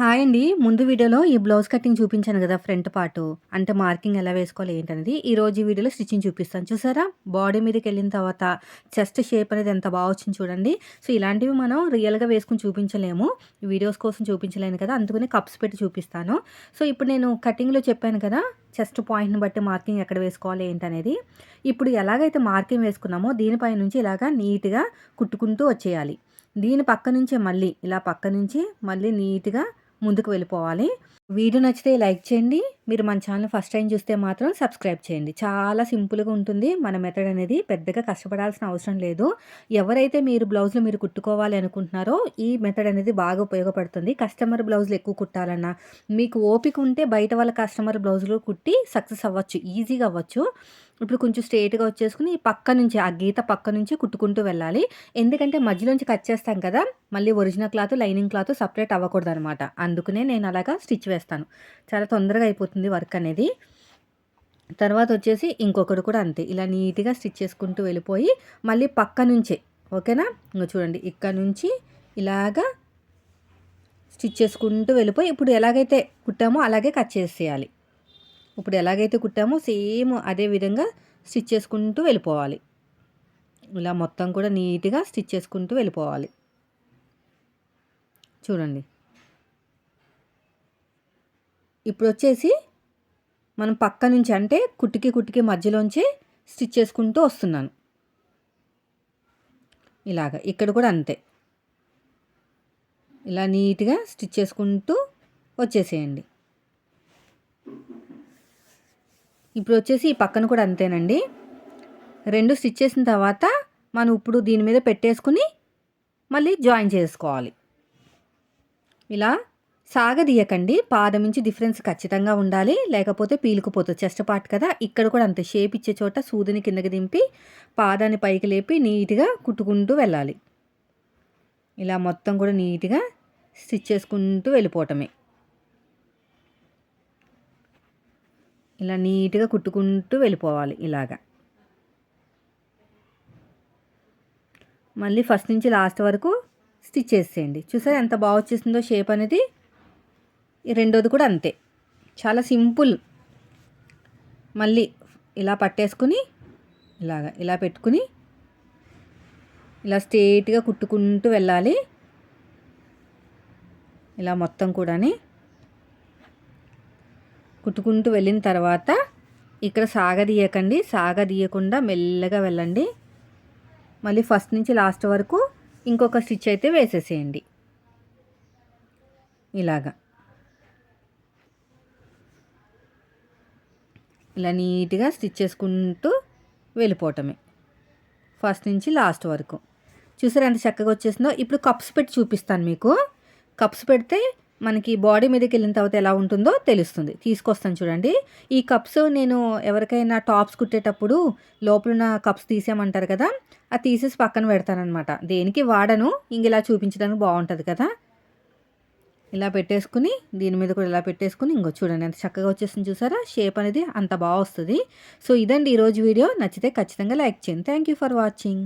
Hi అండి. ముందు వీడియోలో ఈ బ్లౌజ్ కటింగ్ చూపించాను కదా! Front part. అంటే మార్కింగ్ ఎలా వేసుకోవాలి ఏంటనేది. ఈరోజు ఈ వీడియోలో స్టిచ్చింగ్ చూపిస్తాను. చూసారా? బాడీ మీదకి వెళ్ళిన తర్వాత చెస్ట్ షేప్ అనేది ఎంత బాగా వచ్చింది చూడండి. సో, ఇలాంటివి మనం రియల్‌గా వేసుకొని చూపించలేము. వీడియోస్ కోసం చూపించలేను కదా! అందుకని కప్స్ పెట్టి చూపిస్తాను. సో, ఇప్పుడు నేను కటింగ్‌లో చెప్పాను కదా! చెస్ట్ పాయింట్‌ని బట్టి మార్కింగ్ ఎక్కడ వేసుకోవాలి ఏంటనేది. ఇప్పుడు ఎలాగైతే మార్కింగ్ వేసుకున్నామో దీనిపై నుంచి ఇలాగా నీట్‌గా కుట్టుకుంటూ వచ్చేయాలి. దీని పక్క నుంచే మళ్ళీ ఇలా పక్క నుంచి మళ్ళీ నీట్‌గా ముందుకు వెళ్ళిపోవాలి. వీడియో నచ్చితే లైక్ చేయండి. మీరు మన ఛానల్ ఫస్ట్ టైం చూస్తే మాత్రం సబ్స్క్రైబ్ చేయండి. చాలా సింపుల్‌గా ఉంటుంది మన మెథడ్ అనేది. పెద్దగా కష్టపడాల్సిన అవసరం లేదు. ఎవరైతే మీరు బ్లౌజులు మీరు కుట్టుకోవాలి అనుకుంటున్నారో ఈ మెథడ్ అనేది బాగా ఉపయోగపడుతుంది. కస్టమర్ బ్లౌజులు ఎక్కువ కుట్టాలన్నా, మీకు ఓపిక ఉంటే బయట వాళ్ళ కస్టమర్ బ్లౌజులు కుట్టి సక్సెస్ అవ్వచ్చు. ఈజీగా అవ్వచ్చు. ఇప్పుడు కొంచెం స్ట్రెయిట్‌గా వచ్చేసుకుని పక్క నుంచి ఆ గీత పక్క నుంచి కుట్టుకుంటూ వెళ్ళాలి. ఎందుకంటే మధ్యలోంచి కట్ చేస్తాం కదా! మళ్ళీ original cloth, lining cloth separate అవ్వకూడదు అనమాట అందుకనే నేను అలాగా స్టిచ్ వేస్తాను. చాలా తొందరగా అయిపోతుంది వర్క్ అనేది. తర్వాత వచ్చేసి ఇంకొకటి కూడా అంతే. ఇలా నీట్‌గా స్టిచ్ చేసుకుంటూ వెళ్ళిపోయి మళ్ళీ పక్క నుంచే ఓకేనా? ఇంకా చూడండి ఇక్కడ నుంచి ఇలాగా స్టిచ్ చేసుకుంటూ వెళ్ళిపోయి ఇప్పుడు ఎలాగైతే కుట్టామో అలాగే కట్ చేసేయాలి. ఇప్పుడు ఎలాగైతే కుట్టామో సేమ్ అదే విధంగా స్టిచ్ చేసుకుంటూ వెళ్ళిపోవాలి. ఇలా మొత్తం కూడా నీట్‌గా స్టిచ్ చేసుకుంటూ వెళ్ళిపోవాలి. చూడండి. ఇప్పుడు వచ్చేసి మనం పక్క నుంచి అంటే కుట్టికి కుట్టికి మధ్యలోంచి స్టిచ్ చేసుకుంటూ వస్తున్నాను. ఇలాగ ఇక్కడ కూడా అంతే. ఇలా నీట్‌గా స్టిచ్ చేసుకుంటూ వచ్చేసేయండి. ఇప్పుడు వచ్చేసి ఈ పక్కన కూడా అంతేనండి. రెండు స్టిచ్ చేసిన తర్వాత మనం ఇప్పుడు దీని మీద పెట్టేసుకొని మళ్ళీ జాయిన్ చేసుకోవాలి. ఇలా సాగదీయకండి. పాదం నుంచి డిఫరెన్స్ ఖచ్చితంగా ఉండాలి. లేకపోతే పీలుకుపోతుంది. చెస్ట్ పార్ట్ కదా! ఇక్కడ కూడా అంతే. షేప్ ఇచ్చే చోట సూదిని కిందకి దింపి పాదాన్ని పైకి లేపి నీట్‌గా కుట్టుకుంటూ వెళ్ళాలి. ఇలా మొత్తం కూడా నీట్‌గా స్టిచ్ చేసుకుంటూ వెళ్ళిపోవటమే. ఇలా నీట్‌గా కుట్టుకుంటూ వెళ్ళిపోవాలి ఇలాగ. మళ్ళీ ఫస్ట్ నుంచి లాస్ట్ వరకు స్టిచ్ చేసేయండి. చూసారా ఎంత బాగా వచ్చేసిందో షేప్ అనేది. రెండోది కూడా అంతే. చాలా సింపుల్. మళ్ళీ ఇలా పట్టేసుకొని ఇలాగ ఇలా పెట్టుకొని ఇలా స్ట్రేట్గా కుట్టుకుంటూ వెళ్ళాలి. ఇలా మొత్తం కూడాని. కుట్టుకుంటూ వెళ్ళిన తర్వాత ఇక్కడ సాగదీయకండి. సాగదీయకుండా మెల్లగా వెళ్ళండి. మళ్ళీ ఫస్ట్ నుంచి లాస్ట్ వరకు ఇంకొక స్టిచ్ అయితే వేసేసేయండి. ఇలాగా ఇలా నీట్‌గా స్టిచ్ చేసుకుంటూ వెళ్ళిపోవటమే. ఫస్ట్ నుంచి లాస్ట్ వరకు. చూసారా ఎంత చక్కగా వచ్చేసిందో. ఇప్పుడు కప్స్ పెట్టి చూపిస్తాను మీకు. కప్స్ పెడితే మనకి బాడీ మీదకి వెళ్ళిన తర్వాత ఎలా ఉంటుందో తెలుస్తుంది. తీసుకొస్తాను చూడండి. ఈ కప్స్ నేను ఎవరికైనా టాప్స్ కుట్టేటప్పుడు లోపలున్న కప్స్ తీసేయమంటారు కదా! అది తీసేసి పక్కన పెడతాననమాట. దేనికి వాడను. ఇంక ఇలా చూపించడానికి బాగుంటుంది కదా! ఇలా పెట్టేసుకుని దీని మీద కూడా ఇలా పెట్టేసుకుని ఇంకో చూడండి ఎంత చక్కగా వచ్చేసింది చూసారా? షేప్ అనేది అంత బాగా వస్తుంది సో, ఇదండి ఈరోజు వీడియో. నచ్చితే ఖచ్చితంగా లైక్ చేయండి. Thank you for watching.